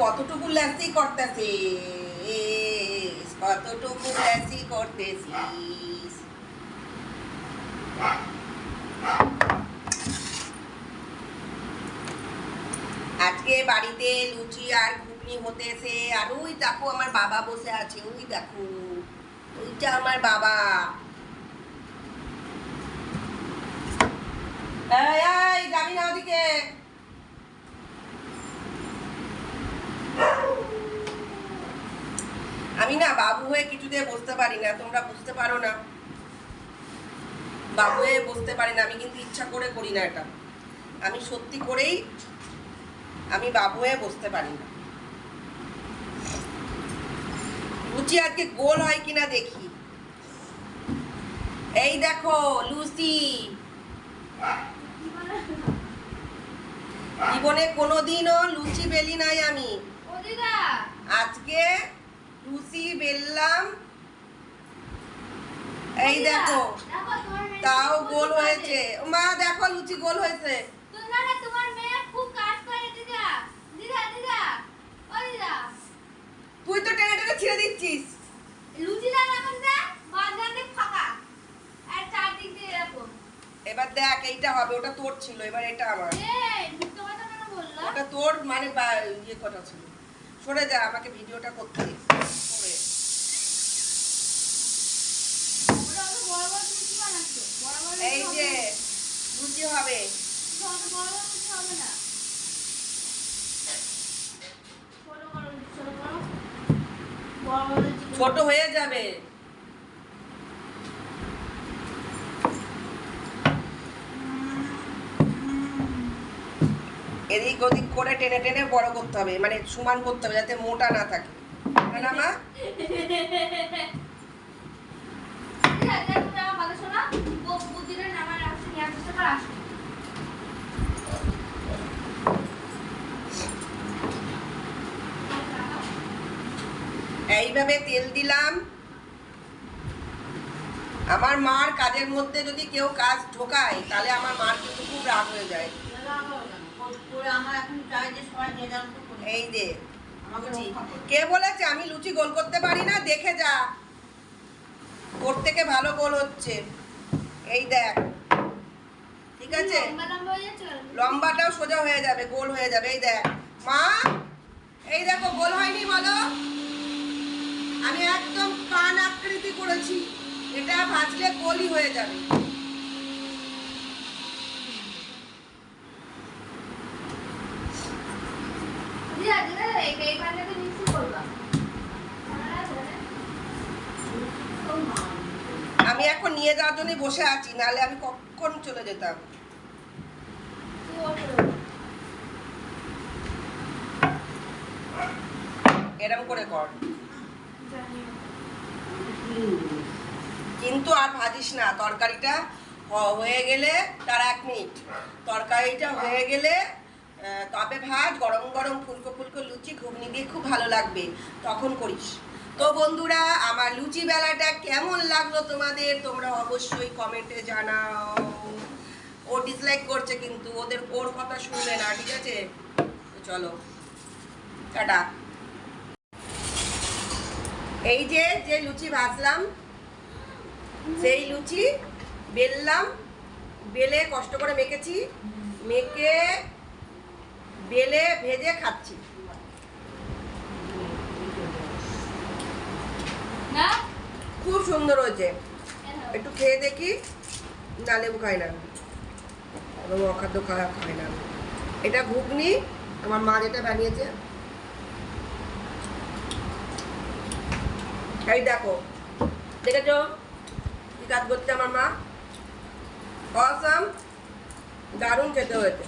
কতটুকু ল্যাসি করতেছিস? কতটুকু ল্যাসি করতেছিস আজকে বাড়িতে লুচি আর ঘুগনি হতেছে, আর ওই দেখো আমার বাবা বসে আছে, ওই দেখো, ওইটা আমার বাবা। যাবি না ওদিকে। আমি না বাবু হয়ে কিছুতে বসতে পারি না, তোমরা বুঝতে পারো না। বাবু হয়ে বসতে পারি না, আমি কিন্তু ইচ্ছা করে করি না এটা। আমি সত্যি করেই আমি বাবু হয়ে বসতে পারি না। লুচি আজকে গোল হয় কিনা দেখি। এই দেখো লুচি জীবনে কোনোদিনও লুচি বেলি নাই আমি। আজকে লুচি বেললাম। এই দেখো তাও গোল হয়েছে। মা দেখো লুচি গোল হয়েছে তো না না তোমার মেয়ে খুব কাজ করে দিদা দিদা দিদা ও দিদা তুই তো টেনে টেনে ছিঁড়ে দিচ্ছিস লুচি দাও এখন দে মাঝখানে ফাঁকা আর চারদিক দিয়ে এরকম এবার দেখ এইটা হবে ওটা তোর ছিল এবার এটা আমার। ওটা তোর মানে ইয়ে কথা ছিল। সরে যা আমাকে ভিডিওটা করতে। সরে। এই যে লুচি হবে। ছোট হয়ে যাবে। এদিক ওদিক করে টেনে টেনে বড় করতে হবে মানে সমান করতে হবে যাতে মোটা না থাকে। এইভাবে তেল দিলাম। আমার মার কাজের মধ্যে যদি কেউ কাজ ঢোকায়, তাহলে আমার মার কিন্তু খুব রাগ হয়ে যায়। এই। কে বলেছে আমি লুচি গোল করতে পারি না? দেখে যা। ওর থেকে ভালো গোল হচ্ছে। এই দেখ। ঠিক আছে? লম্বাটাও সোজা হয়ে যাবে গোল হয়ে যাবে। এই দেখ। মা এই দেখো গোল হয়নি বলো। আমি একদম কান আকৃতি করেছি। এটা ভাজলে গোলই হয়ে যাবে দিদা দিদা এই এই পান্ডাতে মিক্সি করবা হ্যাঁ, হ্যাঁ। ও মা। আমি এখন নিয়ে যাওয়ার জন্যই বসে আছি, নাহলে আমি কখন চলে যেতাম। এরম করে কর। কিন্তু আর ভাজিস না, তরকারিটা হয়ে গেলে তার এক মিনিট। তরকারিটা হয়ে গেলে তবে ভাত গরম গরম ফুলকো ফুলকো লুচি, ঘুগনি দিয়ে খুব ভালো লাগবে। তখন করিস। তো বন্ধুরা, আমার লুচি বেলাটা কেমন লাগল তোমাদের? তোমরা অবশ্যই কমেন্টে জানাও। ও ডিসলাইক করছে কিন্তু, ওদের ওর কথা শুনবে না, ঠিক আছে? চলো, টাটা। এই যে যে লুচি ভাজলাম, সেই লুচি বেললাম, বেলে কষ্ট করে মেখেছি, মেখে, বেলে, ভেজে খাচ্ছি। খুব সুন্দর হয়েছে। একটু খেয়ে দেখি, না লেবু খাই না। এবং অখাদ্য খাওয়া খাই না। এটা ঘুগনি, আমার মা যেটা বানিয়েছে। এই দেখো, দেখেছ? কি কাজ করছে আমার মা? অসাম দারুণ খেতে হয়েছে।